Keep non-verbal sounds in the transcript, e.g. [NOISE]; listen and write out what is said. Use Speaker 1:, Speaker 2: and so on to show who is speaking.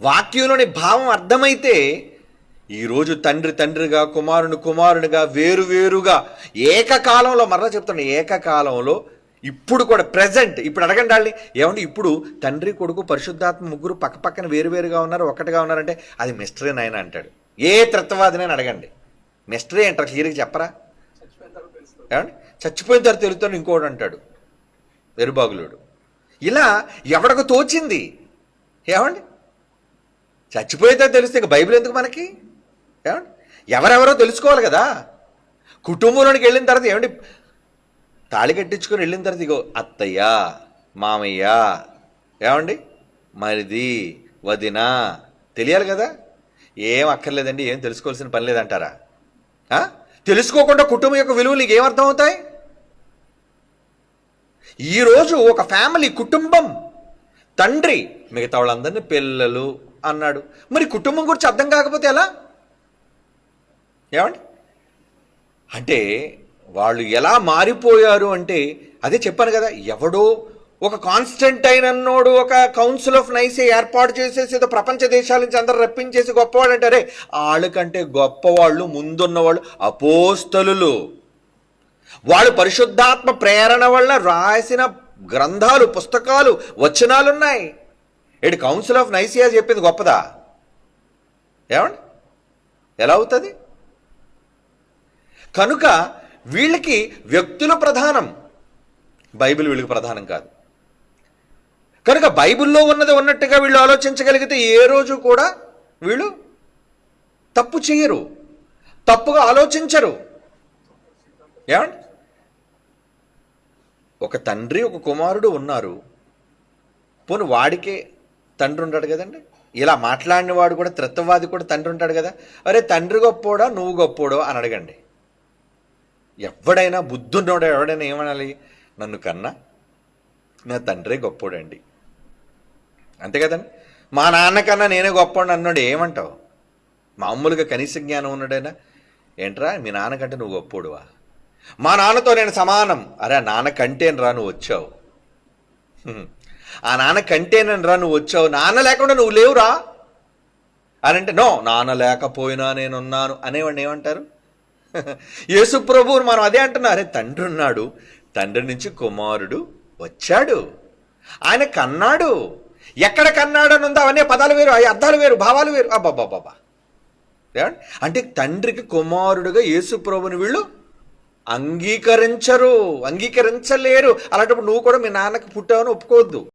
Speaker 1: వాక్యంలోని భావం అర్థమైతే ఈరోజు తండ్రి తండ్రిగా కుమారుని కుమారునిగా వేరు వేరుగా ఏకకాలంలో మరలా చెప్తాను ఏకకాలంలో ఇప్పుడు కూడా ప్రజెంట్ ఇప్పుడు అడగండి వాళ్ళని ఏమంటే ఇప్పుడు తండ్రి కొడుకు పరిశుద్ధాత్మ ముగ్గురు పక్క పక్కన వేరువేరుగా ఉన్నారు ఒకటిగా ఉన్నారంటే అది మిస్టరీ నాయన అంటాడు. ఏ తత్వవాదినని అడగండి. మిస్టరీ అంటారు క్లియర్గా చెప్పరా? ఏమండి చచ్చిపోయిన తర్వాత తెలుస్తాను ఇంకోటి అంటాడు వెరుబాగులోడు. ఇలా ఎవడకు తోచింది? ఏమండి చచ్చిపోయేదో తెలిస్తే ఇంక బైబిల్ ఎందుకు మనకి? ఎవరెవరో తెలుసుకోవాలి కదా. కుటుంబంలోనికి వెళ్ళిన తర్వాత ఏమండి? తాళి కట్టించుకొని వెళ్ళిన తర్వాత ఇగో అత్తయ్య మామయ్య ఏమండి? మరిది వదిన తెలియాలి కదా. ఏం అక్కర్లేదండి ఏం తెలుసుకోవాల్సిన పని లేదంటారా? తెలుసుకోకుండా కుటుంబం యొక్క విలువలు నీకు ఏమర్థం అవుతాయి ఈరోజు ఒక ఫ్యామిలీ కుటుంబం తండ్రి మిగతా వాళ్ళందరినీ పిల్లలు అన్నాడు. మరి కుటుంబం గురించి అర్థం కాకపోతే ఎలా? ఏమండి? అంటే వాళ్ళు ఎలా మారిపోయారు అంటే అదే చెప్పాను కదా ఎవడో ఒక కాన్స్టెంట్ అయినన్నోడు ఒక కౌన్సిల్ ఆఫ్ నైసే ఏర్పాటు చేసేసి ఏదో ప్రపంచ దేశాల నుంచి అందరు రప్పించేసి గొప్పవాళ్ళు అంటారే వాళ్ళకంటే గొప్పవాళ్ళు ముందున్నవాళ్ళు అపోస్తలులు. వాళ్ళు పరిశుద్ధాత్మ ప్రేరణ వల్ల రాసిన గ్రంథాలు పుస్తకాలు వచనాలున్నాయి. ఏడు కౌన్సిల్ ఆఫ్ నైసియా చెప్పింది గొప్పదా? ఏమండి? ఎలా అవుతుంది? కనుక వీళ్ళకి వ్యక్తులు ప్రధానం బైబిల్ వీళ్ళకి ప్రధానం కాదు. కనుక బైబిల్లో ఉన్నది ఉన్నట్టుగా వీళ్ళు ఆలోచించగలిగితే ఏ రోజు కూడా వీళ్ళు తప్పు చేయరు తప్పుగా ఆలోచించరు. ఏమండి? ఒక తండ్రి ఒక కుమారుడు ఉన్నారు. పోను వాడికే తండ్రి ఉంటాడు కదండి. ఇలా మాట్లాడిన వాడు కూడా త్రిత్వవాది కూడా తండ్రి ఉంటాడు కదా. అరే తండ్రి గొప్పోడా నువ్వు గొప్పోడో అని అడగండి. ఎవడైనా బుద్ధున్నోడు ఎవడైనా ఏమనాలి? నన్ను కన్నా నా తండ్రే గొప్పోడండి. అంతే కదండి. మా నాన్నకన్నా నేనే గొప్పోడు అన్నాడు ఏమంటావు? మామూలుగా కనీస జ్ఞానం ఉన్నాడైనా ఏంట్రా మీ నాన్నకంటే నువ్వు గొప్పోడువా? మా నాన్నతో నేను సమానం. అరే ఆ నాన్న కంటేను రా నువ్వు వచ్చావు? ఆ నాన్న కంటేనని రా నువ్వు వచ్చావు. నాన్న లేకుండా నువ్వు లేవురా. అని అంటే నో నాన్న లేకపోయినా నేనున్నాను. అనేవాడిని ఏమంటారు? [LAUGHS] యేసు ప్రభువుని మనం అదే అంటున్నా. అరే తండ్రి ఉన్నాడు. తండ్రి నుంచి కుమారుడు వచ్చాడు. ఆయన కన్నాడు. ఎక్కడ కన్నాడు అని ఉందో? అవన్నీ పదాలు వేరు అవి అర్థాలు వేరు భావాలు వేరు. అబ్బాబాబా అంటే తండ్రికి కుమారుడుగా యేసు ప్రభుని వీళ్ళు అంగీకరించరు అంగీకరించలేరు. అలాంటప్పుడు నువ్వు కూడా మీ నాన్నకి పుట్టావని ఒప్పుకోవద్దు.